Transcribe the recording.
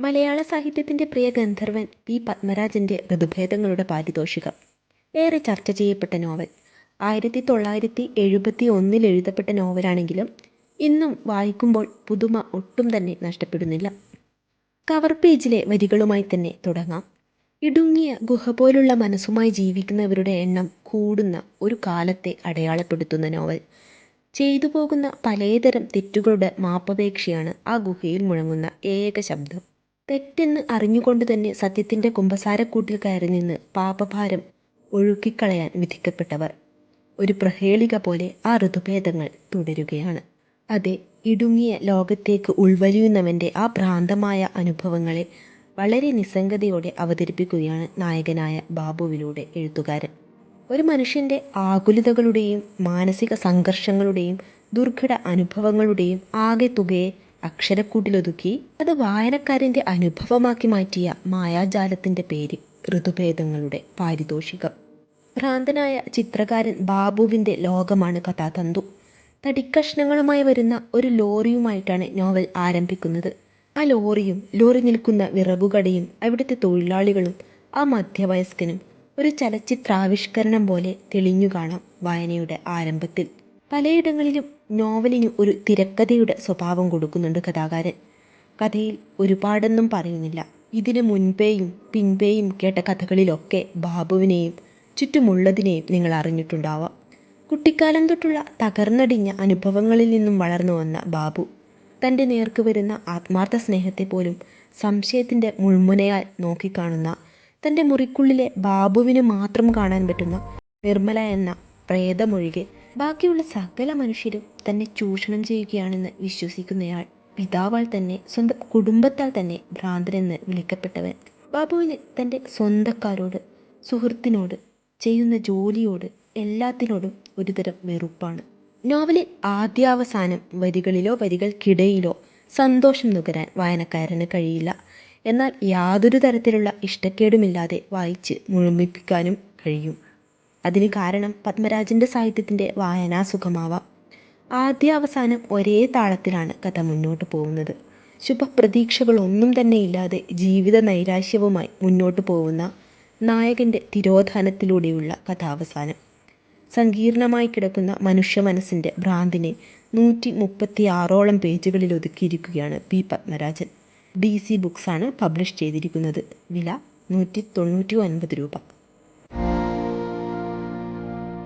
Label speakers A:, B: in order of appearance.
A: മലയാള സാഹിത്യത്തിന്റെ പ്രിയ ഗന്ധർവൻ V. പത്മരാജന്റെ ഋതുഭേദങ്ങളുടെ പാരിതോഷികം. ഏറെ ചർച്ച ചെയ്യപ്പെട്ട നോവൽ. ആയിരത്തി തൊള്ളായിരത്തി എഴുപത്തി ഒന്നിൽ എഴുതപ്പെട്ട നോവലാണെങ്കിലും ഇന്നും വായിക്കുമ്പോൾ പുതുമ ഒട്ടും തന്നെ നഷ്ടപ്പെടുന്നില്ല. കവർ പേജിലെ വരികളുമായി തന്നെ തുടങ്ങാം. ഇടുങ്ങിയ ഗുഹ പോലുള്ള മനസ്സുമായി ജീവിക്കുന്നവരുടെ എണ്ണം കൂടുന്ന ഒരു കാലത്തെ അടയാളപ്പെടുത്തുന്ന നോവൽ. ചെയ്തു പോകുന്ന പലതരം തെറ്റുകളുടെ മാപ്പപേക്ഷയാണ് ആ ഗുഹയിൽ മുഴങ്ങുന്ന ഏക ശബ്ദം. തെറ്റെന്ന് അറിഞ്ഞുകൊണ്ട് തന്നെ സത്യത്തിന്റെ കുമ്പസാരക്കൂട്ടിൽ കയറി നിന്ന് പാപഭാരം ഒഴുക്കിക്കളയാൻ വിധിക്കപ്പെട്ടവർ. ഒരു പ്രഹേളിക പോലെ ആ ഋതുഭേദങ്ങൾ തുടരുകയാണ്. അതെ ഇടുങ്ങിയ ലോകത്തേക്ക് ഉൾവലിയുന്നവന്റെ ആ ഭ്രാന്തമായ അനുഭവങ്ങളെ വളരെ നിസ്സംഗതയോടെ അവതരിപ്പിക്കുകയാണ് നായകനായ ബാബുവിലൂടെ എഴുത്തുകാരൻ. ഒരു മനുഷ്യന്റെ ആകുലതകളുടെയും മാനസിക സംഘർഷങ്ങളുടെയും ദുർഘട അനുഭവങ്ങളുടെയും ആകെ തുകയെ അക്ഷരക്കൂട്ടിലൊതുക്കി അത് വായനക്കാരന്റെ അനുഭവമാക്കി മാറ്റിയ മായാജാലത്തിന്റെ പേര് ഋതുഭേദങ്ങളുടെ പാരിതോഷികം. ഭ്രാന്തനായ ചിത്രകാരൻ ബാബുവിന്റെ ലോകമാണ് കഥാതന്തു. തടിക്കഷ്ണങ്ങളുമായി വരുന്ന ഒരു ലോറിയുമായിട്ടാണ് നോവൽ ആരംഭിക്കുന്നത്. ആ ലോറിയും ലോറി നിൽക്കുന്ന വിറകുകടയും അവിടുത്തെ തൊഴിലാളികളും ആ മധ്യവയസ്കനും ഒരു ചലച്ചിത്രാവിഷ്കരണം പോലെ തെളിഞ്ഞു കാണാം വായനയുടെ ആരംഭത്തിൽ. പലയിടങ്ങളിലും നോവലിന് ഒരു തിരക്കഥയുടെ സ്വഭാവം കൊടുക്കുന്നുണ്ട് കഥാകാരൻ. കഥയിൽ ഒരുപാടൊന്നും പറയുന്നില്ല. ഇതിന് മുൻപേയും പിൻപേയും കേട്ട കഥകളിലൊക്കെ ബാബുവിനെയും ചുറ്റുമുള്ളതിനെയും നിങ്ങൾ അറിഞ്ഞിട്ടുണ്ടാവാം. കുട്ടിക്കാലം തൊട്ടുള്ള തകർന്നടിഞ്ഞ അനുഭവങ്ങളിൽ നിന്നും വളർന്നു വന്ന ബാബു. തന്റെ നേർക്ക് വരുന്ന ആത്മാർത്ഥ സ്നേഹത്തെ പോലും സംശയത്തിന്റെ മുൾമുനയാൽ നോക്കിക്കാണുന്ന തന്റെ മുറിക്കുള്ളിലെ ബാബുവിന് മാത്രം കാണാൻ പറ്റുന്ന നിർമ്മല എന്ന പ്രേതമൊഴികെ ബാക്കിയുള്ള സകല മനുഷ്യരും തന്നെ ചൂഷണം ചെയ്യുകയാണെന്ന് വിശ്വസിക്കുന്നയാൾ പിതാവാൽ തന്നെ സ്വന്തം കുടുംബത്താൽ തന്നെ ഭ്രാന്തനെന്ന് വിളിക്കപ്പെട്ടവൻ. ബാബുവിന് തന്റെ സ്വന്തക്കാരോട് സുഹൃത്തിനോട് ചെയ്യുന്ന ജോലിയോട് എല്ലാത്തിനോടും ഒരുതരം വെറുപ്പാണ്. നോവലിൽ ആദ്യാവസാനം വരികളിലോ വരികൾക്കിടയിലോ സന്തോഷം നുകരാൻ വായനക്കാരന് കഴിയില്ല. എന്നാൽ യാതൊരു തരത്തിലുള്ള ഇഷ്ടക്കേടുമില്ലാതെ വായിച്ച് മുഴുമിപ്പിക്കാനും കഴിയും. അതിന് കാരണം പത്മരാജന്റെ സാഹിത്യത്തിന്റെ വായനാസുഖമാവാം ആദ്യാവസാനം ഒരേ താളത്തിലാണ് കഥ മുന്നോട്ട് പോകുന്നത്. ശുഭപ്രതീക്ഷകളൊന്നും തന്നെ ഇല്ലാതെ ജീവിത നൈരാശ്യവുമായി മുന്നോട്ട് പോകുന്ന നായകന്റെ തിരോധാനത്തിലൂടെയുള്ള കഥാവസാനം. സങ്കീർണമായി കിടക്കുന്ന മനുഷ്യ മനസ്സിന്റെ ഭ്രാന്തിനെ നൂറ്റി മുപ്പത്തി ആറോളം പേജുകളിൽ ഒതുക്കിയിരിക്കുകയാണ് പി പത്മരാജൻ. ഡി സി ബുക്സാണ് പബ്ലിഷ് ചെയ്തിരിക്കുന്നത്. വില നൂറ്റി തൊണ്ണൂറ്റി ഒൻപത് രൂപ.